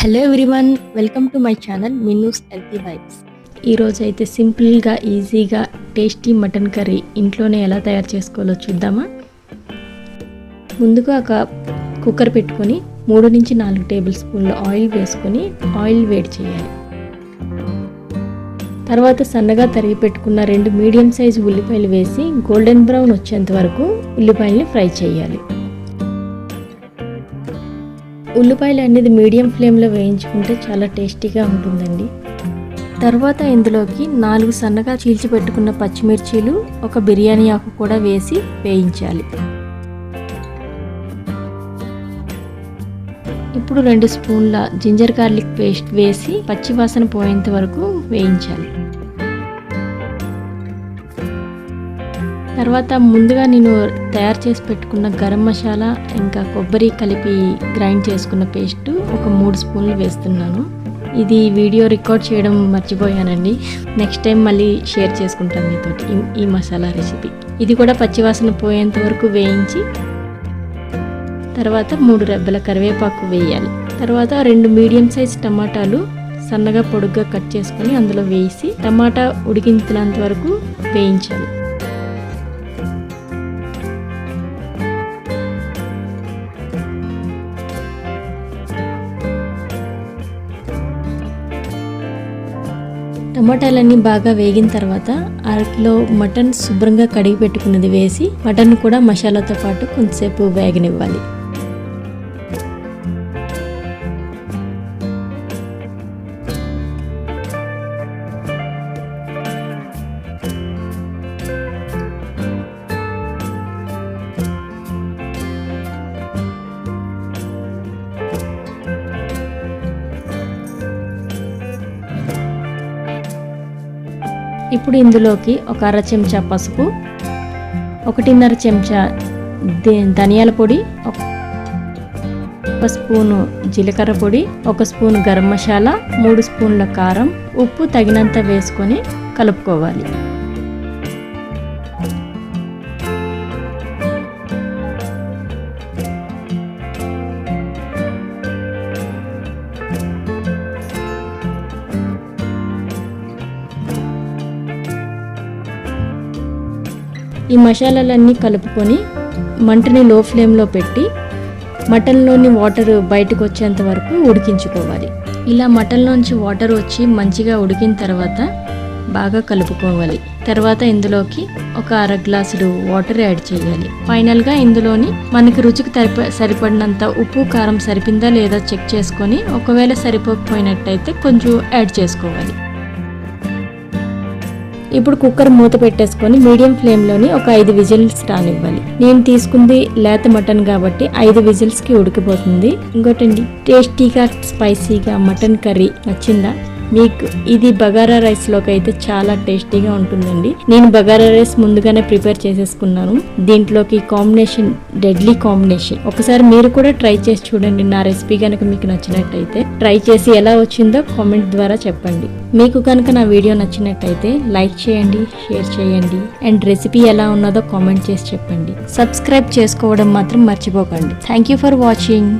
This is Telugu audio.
Hello everyone welcome to my channel మిన్నూస్ healthy vibes ఈరోజు అయితే సింపుల్గా ఈజీగా టేస్టీ మటన్ కర్రీ ఇంట్లోనే ఎలా తయారు చేసుకోవాలో చూద్దామా? ముందుగా ఒక కుక్కర్ పెట్టుకొని మూడు నుంచి నాలుగు టేబుల్ స్పూన్ల ఆయిల్ వేసుకొని ఆయిల్ వేడి చేయాలి. తర్వాత సన్నగా తరిగి పెట్టుకున్న రెండు మీడియం సైజు ఉల్లిపాయలు వేసి గోల్డెన్ బ్రౌన్ వచ్చేంత వరకు ఉల్లిపాయల్ని ఫ్రై చేయాలి. ఉల్లిపాయలు అనేది మీడియం ఫ్లేమ్లో వేయించుకుంటే చాలా టేస్టీగా ఉంటుందండి. తర్వాత ఇందులోకి నాలుగు సన్నగా చీల్చి పెట్టుకున్న పచ్చిమిర్చీలు ఒక బిర్యానీ ఆకు కూడా వేసి వేయించాలి. ఇప్పుడు రెండు స్పూన్ల జింజర్ గార్లిక్ పేస్ట్ వేసి పచ్చివాసన పోయేంత వరకు వేయించాలి. తర్వాత ముందుగా నేను తయారు చేసి పెట్టుకున్న గరం మసాలా ఇంకా కొబ్బరి కలిపి గ్రైండ్ చేసుకున్న పేస్ట్ ఒక మూడు స్పూన్లు వేస్తున్నాను. ఇది వీడియో రికార్డ్ చేయడం మర్చిపోయానండి. నెక్స్ట్ టైం మళ్ళీ షేర్ చేసుకుంటాను మీతో ఈ మసాలా రెసిపీ. ఇది కూడా పచ్చివాసన పోయేంత వరకు వేయించి తర్వాత మూడు రెబ్బల కరివేపాకు వేయాలి. తర్వాత రెండు మీడియం సైజ్ టమాటాలు సన్నగా పొడుగ్గా కట్ చేసుకొని అందులో వేసి టమాటా ఉడికించినంత వరకు వేయించాలి. టమాటాలన్నీ బాగా వేగిన తర్వాత అరకిలో మటన్ శుభ్రంగా కడిగి పెట్టుకున్నది వేసి మటన్ కూడా మసాలాతో పాటు కొంతసేపు వేగనివ్వాలి. ఇప్పుడు ఇందులోకి ఒక అర చెంచా పసుపు ఒకటిన్నర చెంచా ధనియాల పొడి ఒక స్పూను జీలకర్ర పొడి ఒక స్పూన్ గరం మసాలా మూడు స్పూన్ల కారం ఉప్పు తగినంత వేసుకొని కలుపుకోవాలి. ఈ మసాలాలన్నీ కలుపుకొని మంటని లో ఫ్లేమ్లో పెట్టి మటన్లోని వాటర్ బయటకు వచ్చేంత వరకు ఉడికించుకోవాలి. ఇలా మటన్లోంచి వాటర్ వచ్చి మంచిగా ఉడికిన తర్వాత బాగా కలుపుకోవాలి. తర్వాత ఇందులోకి ఒక అర గ్లాసులు వాటర్ యాడ్ చేయాలి. ఫైనల్గా ఇందులోని మనకి రుచికి సరిప సరిపడినంత ఉప్పు కారం సరిపిందా లేదా చెక్ చేసుకొని ఒకవేళ సరిపోకపోయినట్టయితే కొంచెం యాడ్ చేసుకోవాలి. ఇప్పుడు కుక్కర్ మూత పెట్టేసుకొని మీడియం ఫ్లేమ్లోని ఒక ఐదు విజిల్స్ రానివ్వాలి. నేను తీసుకుంది లేత మటన్ కాబట్టి ఐదు విజిల్స్కి ఉడికిపోతుంది. ఇంకోటండి టేస్టీగా స్పైసీగా మటన్ కర్రీ నచ్చిందా? మీకు ఇది బగారా రైస్లోకి అయితే చాలా టేస్టీగా ఉంటుందండి. నేను బగారా రైస్ ముందుగానే ప్రిపేర్ చేసేసుకున్నాను. దీంట్లోకి కాంబినేషన్ డెడ్లీ కాంబినేషన్. ఒకసారి మీరు కూడా ట్రై చేసి చూడండి. నా రెసిపీ కనుక మీకు నచ్చినట్టయితే ట్రై చేసి ఎలా వచ్చిందో కామెంట్ ద్వారా చెప్పండి. మీకు కనుక నా వీడియో నచ్చినట్టయితే లైక్ చేయండి షేర్ చేయండి. అండ్ రెసిపీ ఎలా ఉన్నదో కామెంట్ చేసి చెప్పండి. సబ్స్క్రైబ్ చేసుకోవడం మాత్రం మర్చిపోకండి. Thank you for watching.